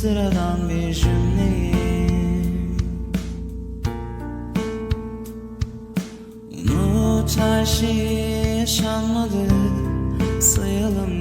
sıradan bir cümleyi. Unut her şeyi yaşanmadı. Sayalım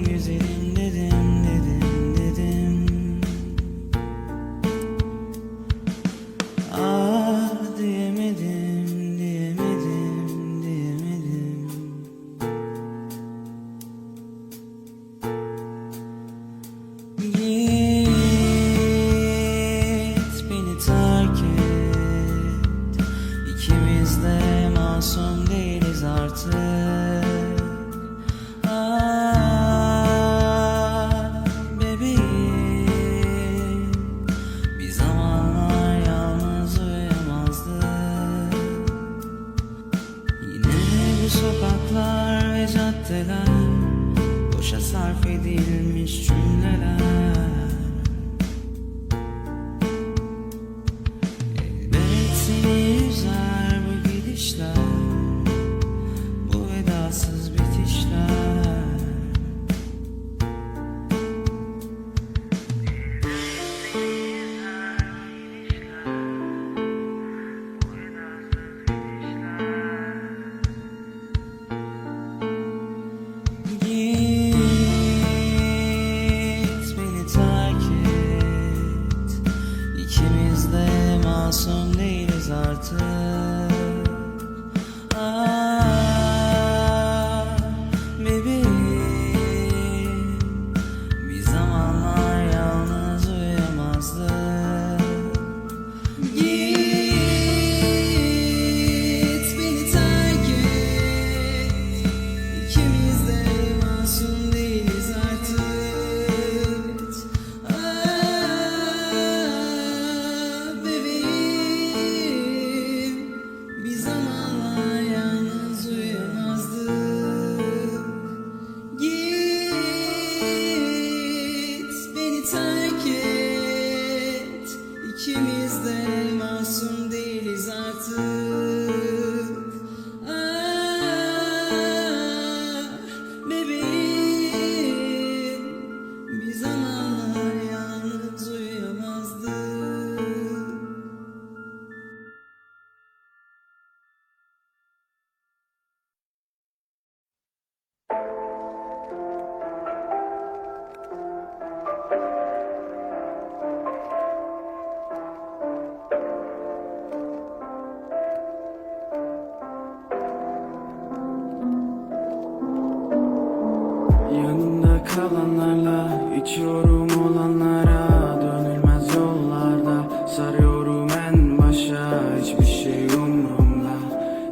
time.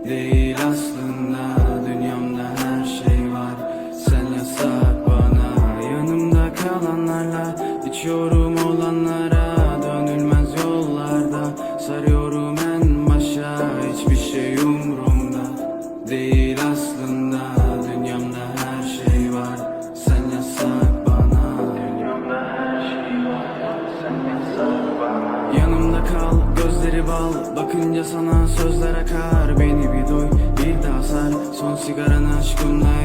They Sigaranı aşkımla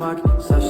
tabak Saç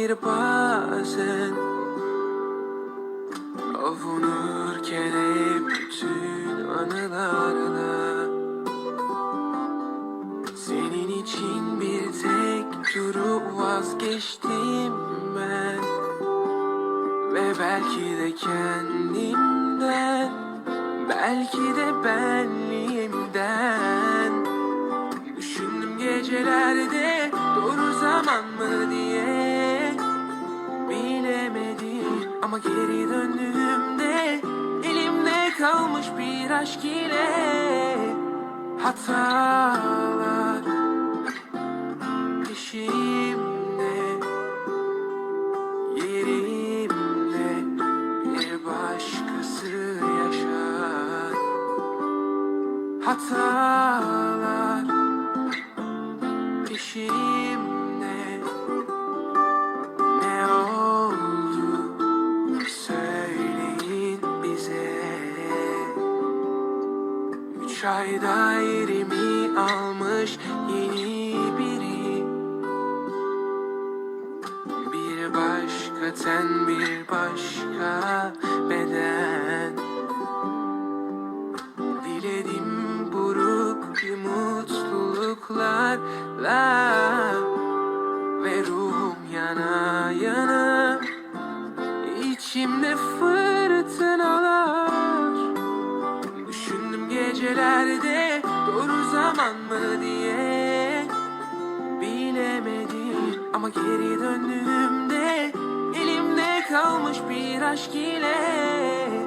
Gelir bazen Avunurken hep bütün anılarla Senin için bir tek durup vazgeçtim ben Ve belki de kendimden Belki de benliğimden Düşündüm gecelerde doğru zaman mı diye geri döndüğümde Elimde kalmış bir aşk ile Hatalar Üç ayda almış yeni biri. Bir başka ten bir başka beden. Diledim buruk bir mutluluklarla Ve ruhum yana yana. İçimde fırtınalar zaman mı diye. Bilemedim ama geri döndüğümde Elimde kalmış bir aşk ile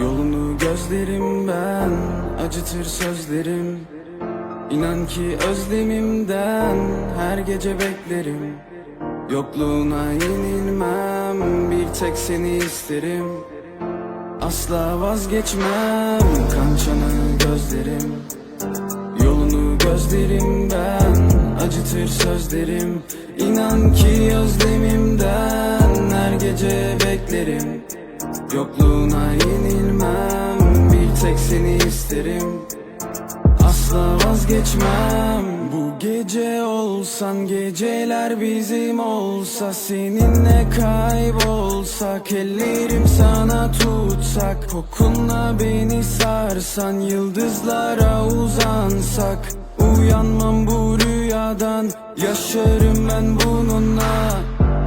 Yolunu gözlerim ben Acıtır sözlerim. İnan ki özlemimden Her gece beklerim. Yokluğuna yenilmem Bir tek seni isterim. Asla vazgeçmem Kan çanağı gözlerim. Yolunu gözlerim ben Acıtır sözlerim. İnan ki özlemimden Her gece beklerim Yokluğuna yenilmem Bir tek seni isterim. Asla vazgeçmem. Bu gece olsan Geceler bizim olsa Seninle kaybolsak Ellerim sana tutsak Kokunla beni sarsan Yıldızlara uzansak. Uyanmam bu rüyadan Yaşarım ben bununla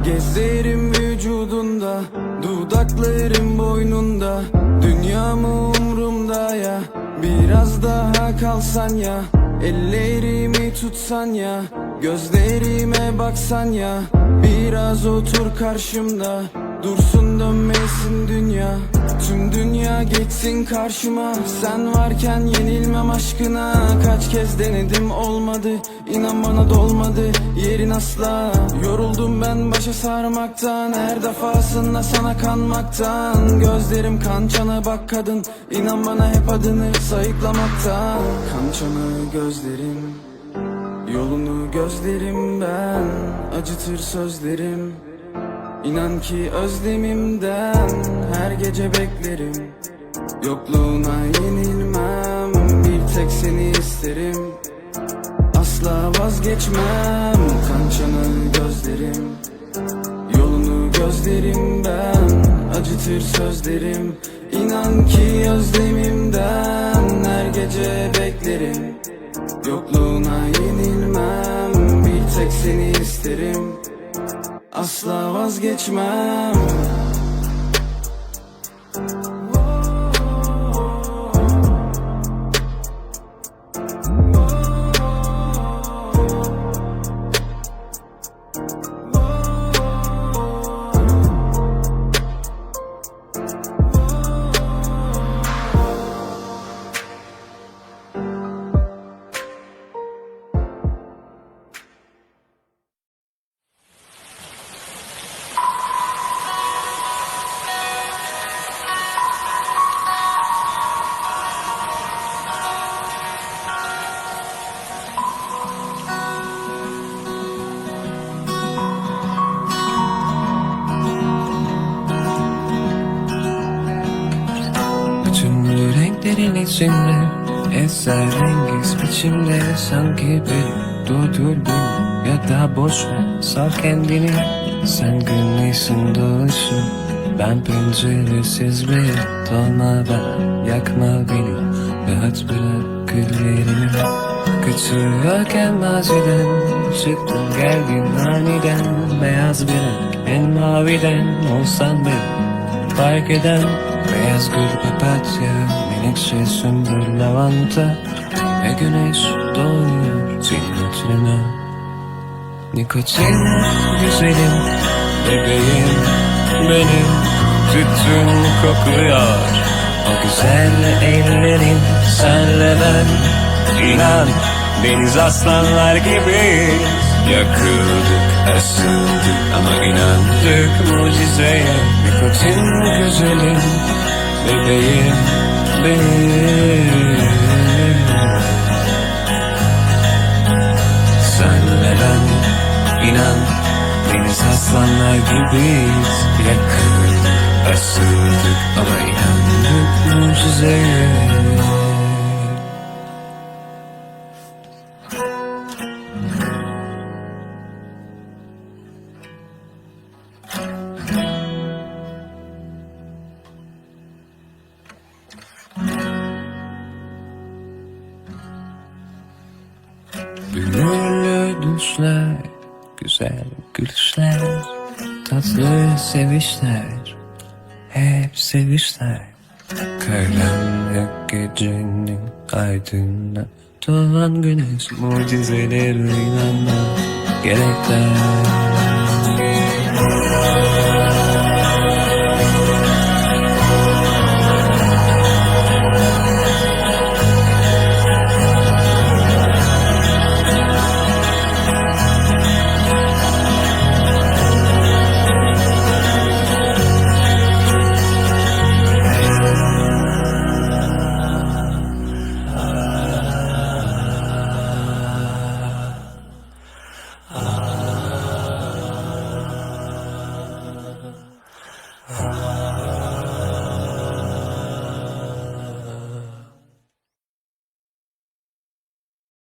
Gezerim vücudunda Dudaklarım boynunda. Dünya mı umrumda ya Biraz daha kalsan ya. Ellerimi tutsan ya Gözlerime baksan ya. Biraz otur karşımda Dursun dönmesin dünya. Tüm dünya geçsin karşıma. Sen varken yenilmem aşkına. Kaç kez denedim olmadı. İnan bana dolmadı. Yerin asla. Yoruldum ben başa sarmaktan. Her defasında sana kanmaktan. Gözlerim kan çana bak kadın. İnan bana hep adını sayıklamaktan. Kan çanağı gözlerim Yolunu gözlerim ben. Acıtır sözlerim İnan ki özlemimden Her gece beklerim. Yokluğuna yenilmem Bir tek seni isterim. Asla vazgeçmem Kan çanağı gözlerim. Yolunu gözlerim ben acıtır sözlerim. İnan ki özlemimden her gece beklerim. Yokluğuna yenilmem bir tek seni isterim Asla vazgeçmem içinde Esrarengiz biçimde Sanki bir durdurdun Ya da boş ver Sal kendini. Sen güneşin doğuşu. Ben penceresiz bir dolmadan Yakma beni Rahat bırak güllerimi. Kaçıyorken maziden Çıktın geldin aniden. Beyaz bir en maviden Olsan bir Fark eden beyaz gül papatya Menekşe sümbül lavanta Ve güneş doğuyor hatırına. Nikotin güzelim Bebeğim benim Tütün kokuyor. O güzel ellerin senle ben İnan deniz aslanlar gibi. Yakıldık, ısındık ama inandık mucizeye. Nikotin güzelim, bebeğim benim Senle ben inan deniz aslanlar gibiyiz. Yakıldık, ısındık ama inandık mucizeye Gönüllü düşler, güzel gülüşler, tatlı sevişler, hep sevişler. Karanlık gecenin aydınlığı doğan güneş mucizeleri inanma gerekler.